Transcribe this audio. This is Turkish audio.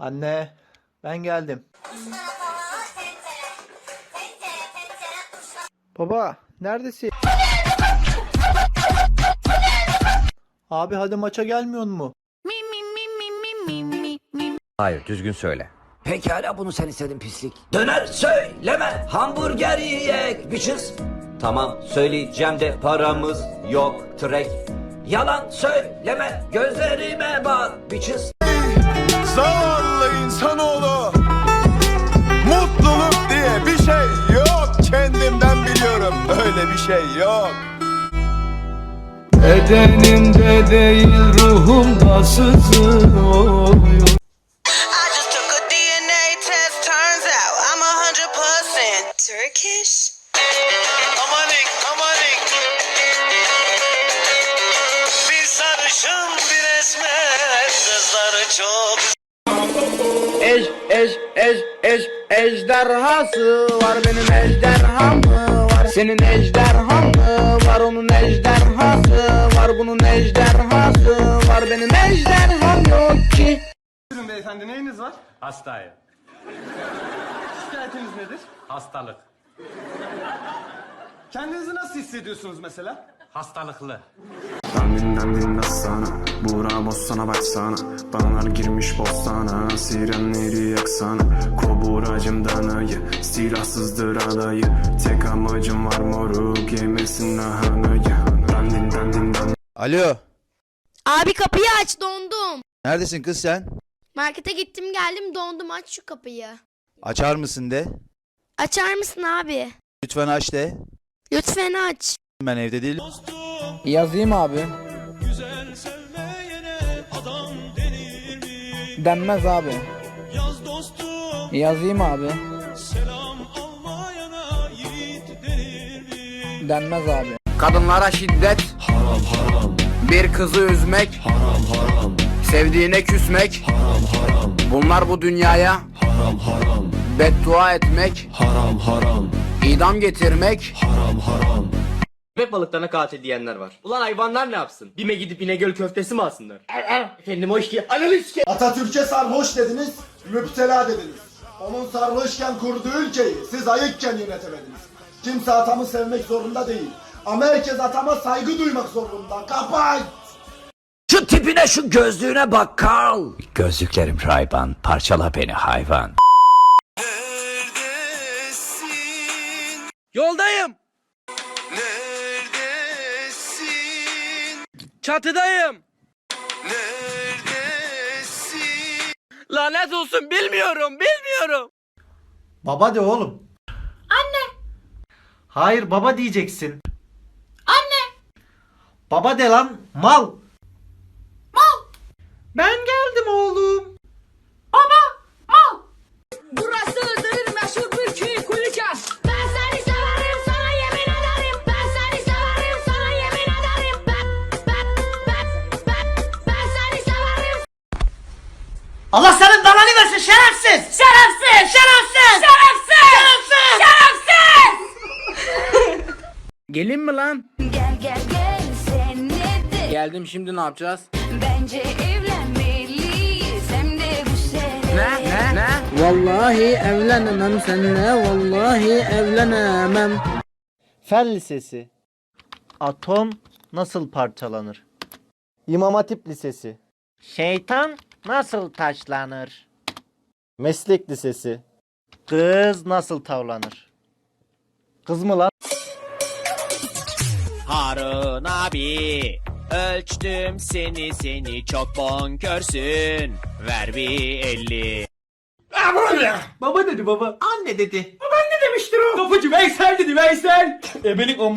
Anne, ben geldim. Baba, neredesin? Abi hadi maça gelmiyor mu? Hayır düzgün söyle. Pekala bunu sen istedin pislik. Döner söyleme hamburger yiyek bitches. Tamam söyleyeceğim de paramız yok trek. Yalan söyleme gözlerime bak bitches. Zavallı insanoğlu. Mutluluk diye bir şey yok. Kendimden biliyorum öyle bir şey yok. Bedenimde değil ruhumda sızıyor I ej ej ej ejderhası var benim ejderham mı var senin ejderhan mı var onun ejderhası var bunun ejderhası var benim ejderham yok ki Buyurun beyefendi neyiniz var? Hastayım. Şikayetiniz nedir? Hastalık. Kendinizi nasıl hissediyorsunuz mesela? Hastalıklı. Dandin dandin dastana Buğra bossana baksana Banlar girmiş bostana Sirenleri yaksana Koburacım danayı Silahsızdır alayı Tek amacım var moruk Yemesin lahanayı Dandin dandin dandin Alo. Abi kapıyı aç dondum. Neredesin kız sen? Markete gittim geldim dondum aç şu kapıyı. Açar mısın de. Açar mısın abi? Lütfen aç de. Lütfen aç. Ben evde değilim. Yazayım abi. Denmez abi. Yazayım abi. Denmez abi. Kadınlara şiddet. Haram haram Bir kızı üzmek. Haram haram Sevdiğine küsmek. Haram haram Bunlar bu dünyaya Haram haram Beddua etmek. Haram haram İdam getirmek. Haram haram Köpek balıklarına katil diyenler var. Ulan hayvanlar ne yapsın? Bime gidip İnegöl köftesi mi alsınlar? Efendim hoş ki. Analiz ki. Atatürk'e sarhoş dediniz Müptela dediniz Onun sarhoşken kurduğu ülkeyi Siz ayıkken yönetemediniz Kimse atamı sevmek zorunda değil Ama herkes atama saygı duymak zorunda Kapat Şu tipine şu gözlüğüne bak Karl. Gözlüklerim rayban. Parçala beni hayvan. Yoldayım Çatıdayım Neredesin Lanet olsun bilmiyorum bilmiyorum Baba de oğlum. Anne. Hayır baba diyeceksin. Anne. Baba de lan mal. Mal. Ben geldim oğlum. Allah senin dalanı versin şerefsiz. Şerefsiz! Şerefsiz! Şerefsiz! Şerefsiz! Gelin mi lan? Gel gel gel sen nedir? Geldim şimdi ne yapacağız? Bence evlenmeliyiz hem de bu sene. Ne ne ne? Vallahi evlenemem seninle vallahi evlenemem Fen Lisesi. Atom nasıl parçalanır? İmam Hatip Lisesi. Şeytan nasıl taşlanır? Meslek Lisesi. Kız nasıl tavlanır? Kız mı lan? Harun abi ölçtüm seni seni çok bonkörsün ver bir elli. Baba dedi baba. Anne dedi. Kapıcı Veysel dedi Veysel. Ebelik o